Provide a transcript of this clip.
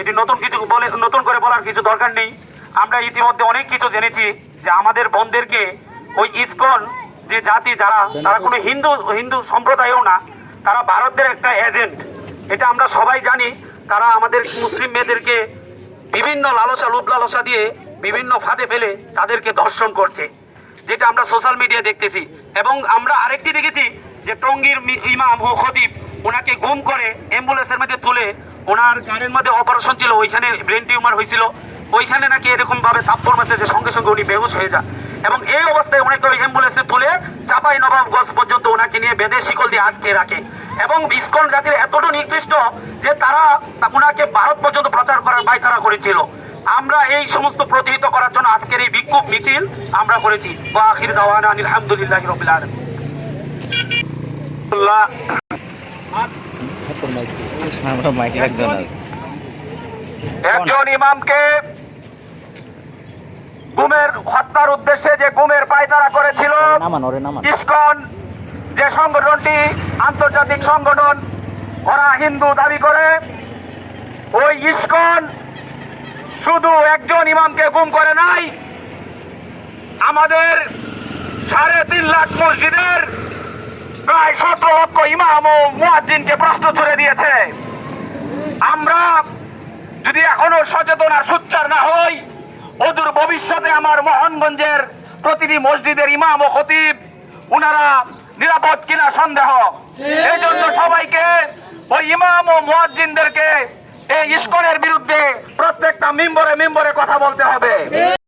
এটি নতুন কিছু বলে, নতুন করে বলার কিছু দরকার নেই। আমরা ইতিমধ্যে অনেক কিছু জেনেছি যে আমাদের বোনদেরকে ওই ইসকন যে জাতি যারা, তারা কোনো হিন্দু হিন্দু সম্প্রদায়ও না, তারা ভারতের একটা এজেন্ট এটা আমরা সবাই জানি, তারা আমাদের মুসলিম মেয়েদেরকে বিভিন্ন লালসা, লোভ লালসা দিয়ে বিভিন্ন ফাঁদে ফেলে তাদেরকে ধর্ষণ করছে, যেটা আমরা সোশ্যাল মিডিয়ায় দেখতেছি। এবং আমরা আরেকটি দেখেছি যে টঙ্গীর ইমাম ও খতিব, ওনাকে গুম করে অ্যাম্বুলেন্সের মধ্যে তুলে ওনার গাড়ির মধ্যে অপারেশন ছিল, ওইখানে ব্রেন টিউমার হয়েছিল। ওইখানে নাকি এরকম ভাবে মাসে যে সঙ্গে সঙ্গে উনি বেহুশ হয়ে যান। এবং এই অবস্থায় ওনাকে ওই অ্যাম্বুলেন্সে তুলে চাপাই নবাবগঞ্জ পর্যন্ত ওনাকে নিয়ে বেঁধে শিকল দিয়ে আটকে রাখে। এবং ইস্কন জাতির এতটা নিকৃষ্ট যে তারা ওনাকে ভারত পর্যন্ত প্রচার করার বাইতারা করেছিল। আমরা এই সমস্ত প্রতিহিত করার জন্য আজকের এই বিক্ষোভ মিছিল আমরা করেছি। ওয়াখির দাওয়ানা আলহামদুলিল্লাহ রবিল আলমিন। আমরা মাইক না। একজন ইমামকে গুমের হত্যার উদ্দেশ্যে যে গুমের পায়তারা করেছিল ইসকন যে সংগঠনটি আন্তর্জাতিক সংগঠন ওরা হিন্দু দাবি করে ওই ইসকন শুধু একজন ইমামকে গুম করে নাই আমাদের সাড়ে তিন লাখ মসজিদের প্রায় সতেরো লক্ষ ইমাম ও মুয়াজ্জিনকে প্রশ্ন ছুড়ে দিয়েছে। আমরা যদি এখনও সচেতন আর সুচ্চার না হই, অদূর ভবিষ্যতে আমার মোহনগঞ্জের প্রতিটি মসজিদের ইমাম ও খতিব, উনারা নিরাপদ কিনা সন্দেহ। এই জন্য সবাইকে ওই ইমাম ও মুয়াজ্জিনদেরকে এই ইস্কনের বিরুদ্ধে প্রত্যেকটা মেম্বরে মেম্বরে কথা বলতে হবে।